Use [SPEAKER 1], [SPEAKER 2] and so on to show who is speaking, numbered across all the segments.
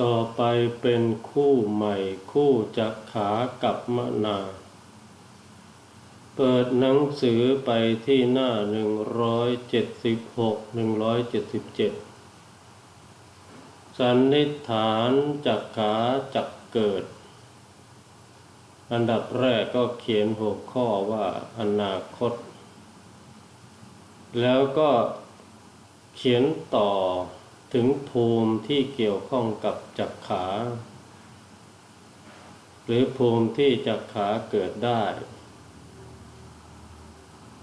[SPEAKER 1] ต่อไปเป็นคู่ใหม่คู่จักขากับมะนา เปิดหนังสือไปที่หน้า 176 177 สันนิษฐานจักขาจักเกิด อันดับแรกก็เขียนหัวข้อว่าอนาคต แล้วก็เขียนต่อ ถึงภูมิที่เกี่ยวข้องกับจักขา หรือภูมิที่จักขาเกิดได้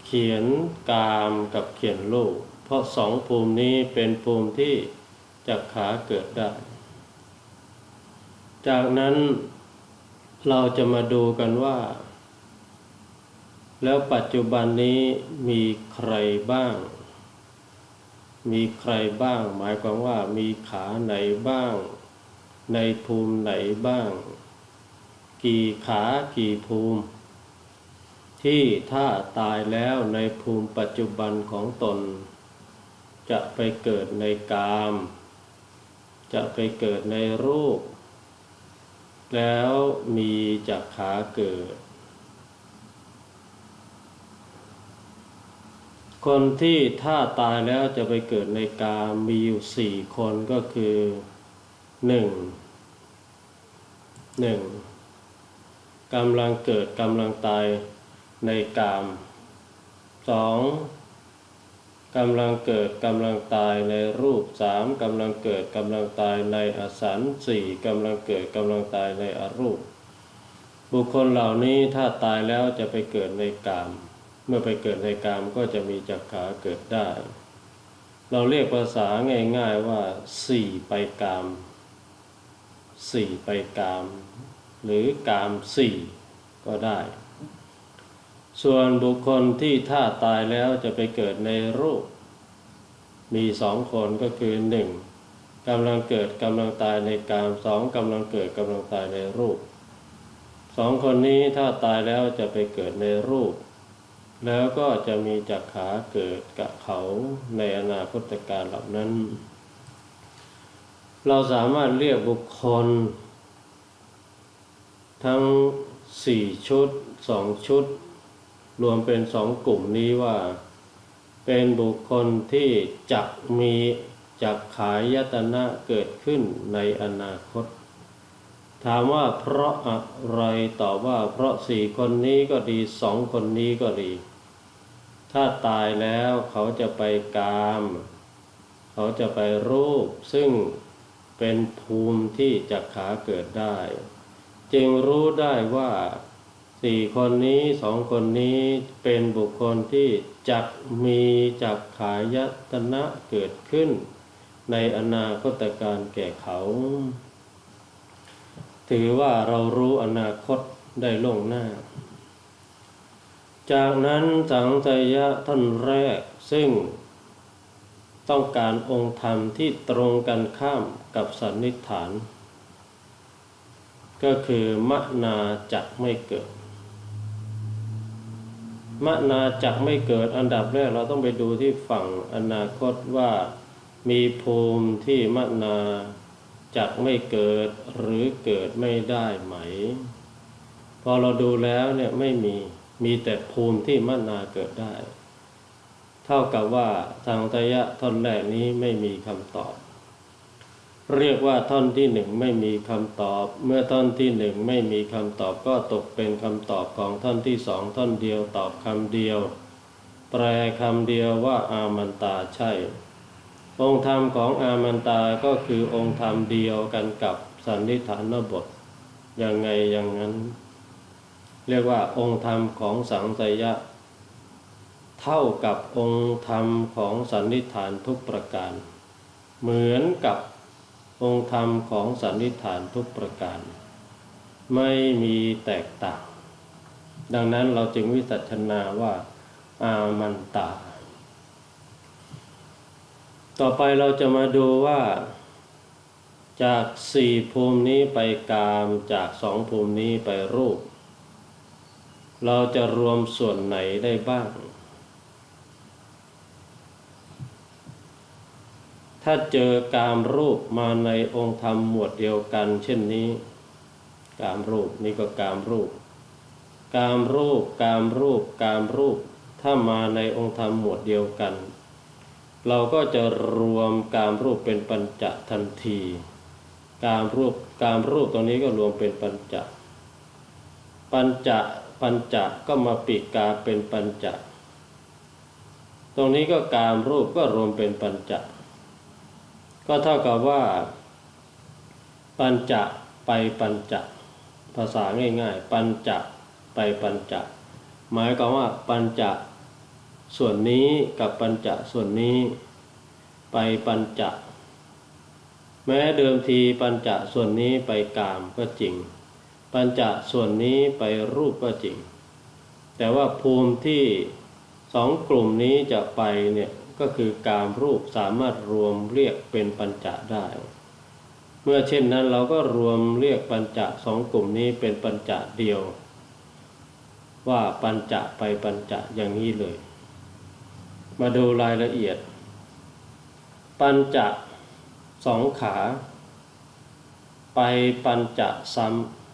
[SPEAKER 1] เขียนกามกับเขียนรูปเพราะสองภูมินี้เป็นภูมิที่จักขาเกิดได้ จากนั้นเราจะมาดูกันว่า แล้วปัจจุบันนี้มีใครบ้าง มีใครบ้าง หมายความว่ามีขาไหนบ้าง ในภูมิไหนบ้าง กี่ขากี่ภูมิ ที่ถ้าตายแล้วในภูมิปัจจุบันของตน จะไปเกิดในกาม จะไปเกิดในรูป แล้วมีจักขาเกิด คนที่ถ้าตายแล้วจะไปเกิดในกามมีอยู่สี่คนก็คือหนึ่งหนึ่งกำลังเกิดกำลังตายในกามสองกำลังเกิดกำลังตายในรูปสามกำลังเกิดกำลังตายในอสันสี่กำลังเกิดกำลังตายในอรูป บุคคลเหล่านี้ถ้าตายแล้วจะไปเกิดในกาม เมื่อไปเกิดในกามก็จะมีจักขาเกิดได้ เราเรียกภาษาง่าย ๆว่าสี่ไปกามสี่ไปกาม หรือกามสี่ก็ได้ ส่วนบุคคลที่ถ้าตายแล้วจะไปเกิดในรูป มีสองคนก็คือหนึ่งกำลังเกิดกำลังตายในกามสองกำลังเกิดกำลังตายในรูปสองคนนี้ถ้าตายแล้วจะไปเกิดในรูป แล้วก็จะมีจักขาเกิดกับเขาในอนาคตการเหล่านั้น เราสามารถเรียกบุคคล ทั้งสี่ชุดสองชุด รวมเป็นสองกลุ่มนี้ว่า เป็นบุคคลที่จักมีจักขายยตนะเกิดขึ้นในอนาคต ถามว่าเพราะอะไรตอบว่าเพราะสี่คนนี้ก็ดีสองคนนี้ก็ดี ถ้าตายแล้วเขาจะไปกาม เขาจะไปรูป ซึ่งเป็นภูมิที่จักขาเกิดได้ จึงรู้ได้ว่าสี่คนนี้สองคนนี้เป็นบุคคลที่จักมีจักขายตนะเกิดขึ้น ในอนาคตการแก่เขา ถือว่าเรารู้อนาคตได้ล่วงหน้า จากนั้นสังสยะท่านแรกซึ่ง ต้องการองค์ธรรมที่ตรงกันข้ามกับสันนิษฐาน ก็คือมนาจักไม่เกิดมนาจักไม่เกิดอันดับแรกเราต้องไปดูที่ฝั่งอนาคตว่ามีภูมิที่มนาจักไม่เกิดหรือเกิดไม่ได้ไหม พอเราดูแล้วเนี่ยไม่มี มีแต่ภูมิที่มนาเกิดได้ เท่ากับว่าทางทยะท่อนแรกนี้ไม่มีคำตอบ เรียกว่าท่อนที่หนึ่งไม่มีคำตอบ เมื่อท่อนที่หนึ่งไม่มีคำตอบก็ตกเป็นคำตอบของท่อนที่สองท่อนเดียวตอบคำเดียว แปลคำเดียวว่าอามันตาใช่ องค์ธรรมของอามันตาก็คือองค์ธรรมเดียวกันกับสันนิฐานบทยังไงอย่างนั้น เรียกว่าองค์ธรรมของสังสยะ เท่ากับองค์ธรรมของสันนิฐานทุกประการ เหมือนกับองค์ธรรมของสันนิฐานทุกประการ ไม่มีแตกต่าง ดังนั้นเราจึงวิสัชนาว่าอามันตา ต่อไปเราจะมาดูว่าจากสี่ภูมินี้ไปกาม จากสองภูมินี้ไปรูป เราจะรวมส่วนไหนได้บ้าง ถ้าเจอกามรูปมาในองค์ธรรมหมวดเดียวกัน เช่นนี้ กามรูปนี่ก็กามรูป กามรูปกามรูปกามรูป ถ้ามาในองค์ธรรมหมวดเดียวกัน เราก็จะรวมกามรูปเป็นปัญจทันที กามรูปกามรูปตรงนี้ก็รวมเป็นปัญจปัญจ ปัญจะก็มาปีกกาเป็นปัญจะตรงนี้ก็กามรูปก็รวมเป็นปัญจะก็เท่ากับว่า ปัญจะไปปัญจะภาษาง่ายๆ ปัญจะไปปัญจะหมายความว่าปัญจะส่วนนี้กับปัญจะส่วนนี้ ไปปัญจะแม้เดิมทีปัญจะส่วนนี้ไปกามก็จริง ปัญจส่วนนี้ไปรูปก็จริง แต่ว่าภูมิที่สองกลุ่มนี้จะไปเนี่ยก็คือกามรูปสามารถรวมเรียกเป็นปัญจได้ เมื่อเช่นนั้นเราก็รวมเรียกปัญจสองกลุ่มนี้เป็นปัญจเดียว ว่าปัญจไปปัญจอย่างนี้เลย มาดูรายละเอียด ปัญจสองขา ไปปัญจซ้ำ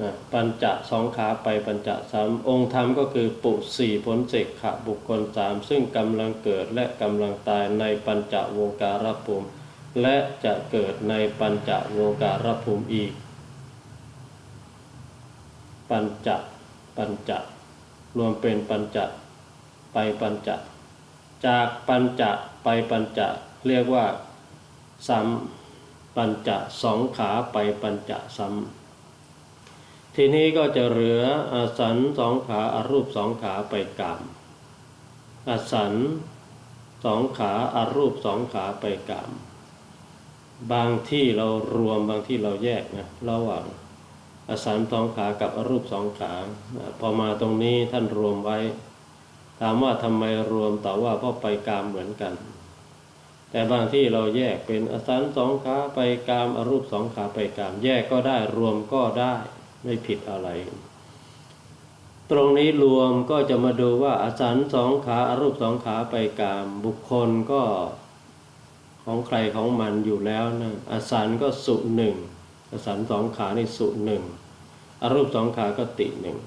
[SPEAKER 1] นะปัญจะสองขาไปปัญจะซ้ำองค์ธรรมก็คือปุสี่ผลเสกขะบุคคลสามซึ่งกำลังเกิดและกำลังตายในปัญจโวการภูมิ และจะเกิดในปัญจโวการภูมิอีก ปัญจะปัญจะรวมเป็นปัญจะไปปัญจะจากปัญจะไปปัญจะเรียกว่าซ้ำปัญจะสองขาไปปัญจะซ้ำ ทีนี้ก็จะเหลืออาสันสองขาอารูปสองขาไปกามอาสันสองขาอารูปสองขาไปกามบางที่เรารวมบางที่เราแยกนะระหว่างอาสันสองขากับอรูปสองขา พอมาตรงนี้ท่านรวมไว้ ถามว่าทำไมรวมแต่ว่าเพราะไปกามเหมือนกัน แต่บางที่เราแยกเป็นอสันสองขาไปกามอรูปสองขาไปกามแยกก็ได้รวมก็ได้ ไม่ผิดอะไร ตรงนี้รวมก็จะมาดูว่าอสันสองขาอารูปสองขาไปกามบุคคลก็ของใครของมันอยู่แล้วนะอสันก็สุหนึ่งอสันสองขานี่สุหนึ่งอารูปสองขาก็ติหนึ่ง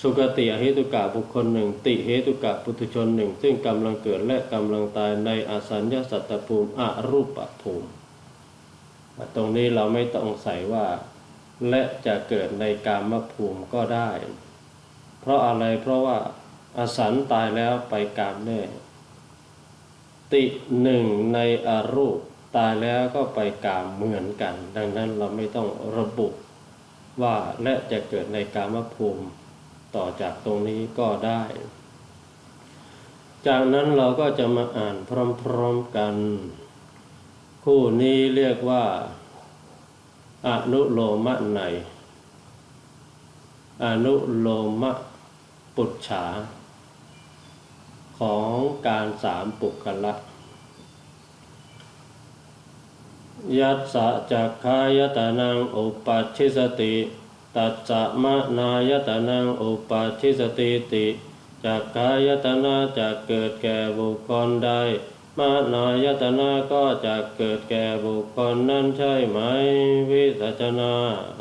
[SPEAKER 1] สุกติอเหตุกะบุคคลหนึ่งติเหตุกะปุถุชนหนึ่งซึ่งกำลังเกิดและกำลังตายในอสัญญาสัตตภูมิอรูปภูมิ ตรงนี้เราไม่ต้องใส่ว่า และจะเกิดในกามภูมิก็ได้ เพราะอะไรเพราะว่าอสันตายแล้วไปกามแน่ ติหนึ่งในอรูปตายแล้วก็ไปกามเหมือนกัน ดังนั้นเราไม่ต้องระบุว่าและจะเกิดในกามภูมิต่อจากตรงนี้ก็ได้ จากนั้นเราก็จะมาอ่านพร้อมๆกัน คู่นี้เรียกว่า อนุโลมะใน อนุโลมะปุจฉา ของการสามปุกละยัสสะจักขายตานังอุปัชิสติ ตัสสะมะนายตานังอุปัชชิสติติจักขายตนาจะเกิดแก่บุคคลใด มานายตนาก็จะเกิดแก่บุคคลนั้นใช่ไหม วิสัชนา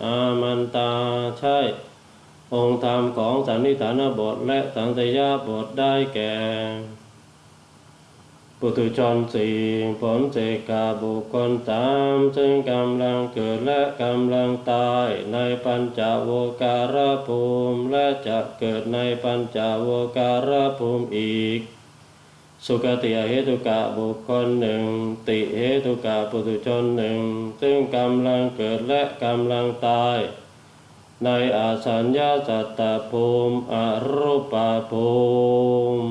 [SPEAKER 1] อามันตาใช่ องค์ธรรมของสันนิฐานบทและสังสยาบทได้แก่ปุถุชนสี่ผลเสกาบุคคลสามซึ่งกำลังเกิดและกำลังตายในปัญจโวการภูมิ และจะเกิดในปัญจโวการภูมิอีก สุกติเหตุกะบุคคลหนึ่ง ติเหตุกะปุถุชนหนึ่ง ซึ่งกำลังเกิดและกำลังตาย ในอาสัญญาสัตตภูมิอรูปภูมิ